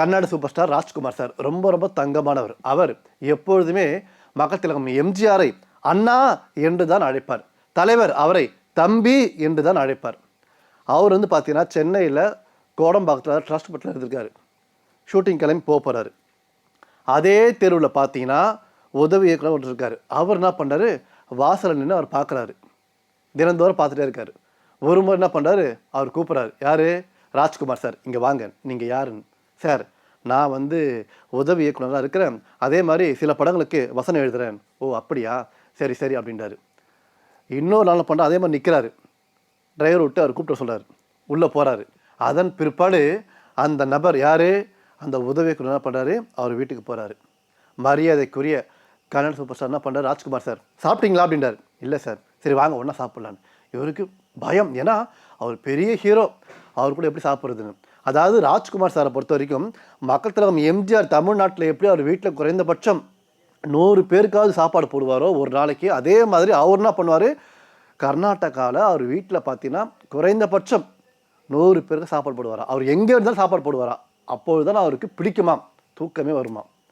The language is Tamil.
Kannada super star Rajkumar sir. ரொம்ப ரொம்ப தங்கமானவர். அவர் எப்பொழுதுமே மக்கள் திலகம் எம்ஜிஆரை அண்ணா என்று தான் அழைப்பார். தலைவர் அவரை தம்பி என்று தான் அழைப்பார். அவர் வந்து பார்த்தீங்கன்னா சென்னையில் கோடம்பாக்கத்தில் ட்ரஸ்ட் பட்டில் இருந்திருக்காரு ஷூட்டிங் கிளம்பி போக போகிறாரு அதே தெருவில் பார்த்தீங்கன்னா உதவி இயக்குனர் ஒன்று இருக்கார். அவர் என்ன பண்ணுறாரு வாசலில் நின்று அவர் பார்க்குறாரு தினந்தோறும் பார்த்துட்டே இருக்கார். ஒரு முறை என்ன பண்ணுறாரு அவர் கூப்பிட்றாரு. யார்? ராஜ்குமார் சார். இங்கே வாங்க. நீங்கள் யாருன்னு. சார் நான் வந்து உதவி இயக்குனராக இருக்கிறேன். அதே மாதிரி சில படங்களுக்கு வசனம் எழுதுறேன். ஓ அப்படியா? சரி சரி அப்படின்றாரு. இன்னொரு நாள் பண்ண அதே மாதிரி நிற்கிறாரு டிரைவர் விட்டு அவர் கூப்பிட்டு சொல்கிறார் உள்ளே போகிறாரு அதன் பிற்பாடு அந்த நபர் யார்? அந்த உதவி என்ன பண்ணுறாரு அவர் வீட்டுக்கு போகிறாரு மரியாதைக்குரிய கன்னட சூப்பர் ஸ்டார் என்ன பண்ணுறாரு ராஜ்குமார் சார். சாப்பிட்டீங்களா? அப்படின்றார். இல்லை சார். சரி வாங்க ஒன்றா சாப்பிட்லான்னு. இவருக்கு பயம். ஏன்னா அவர் பெரிய ஹீரோ அவர் கூட எப்படி சாப்பிட்றதுன்னு. அதாவது ராஜ்குமார் சாரை பொறுத்த வரைக்கும் மக்கள் தலைவர் எம்ஜிஆர் தமிழ்நாட்டில் எப்படி அவர் வீட்டில் குறைந்தபட்சம் நூறு பேருக்காவது சாப்பாடு போடுவாரோ ஒரு நாளைக்கு அதே மாதிரி அவர் என்ன பண்ணுவார்? கர்நாடகாவில் அவர் வீட்டில் பார்த்தீங்கன்னா குறைந்தபட்சம் நூறு பேருக்கு சாப்பாடு போடுவாரா? அவர் எங்கே இருந்தாலும் சாப்பாடு போடுவாரா? அப்பொழுது தான் அவருக்கு பிடிக்குமாம் தூக்கமே வருமா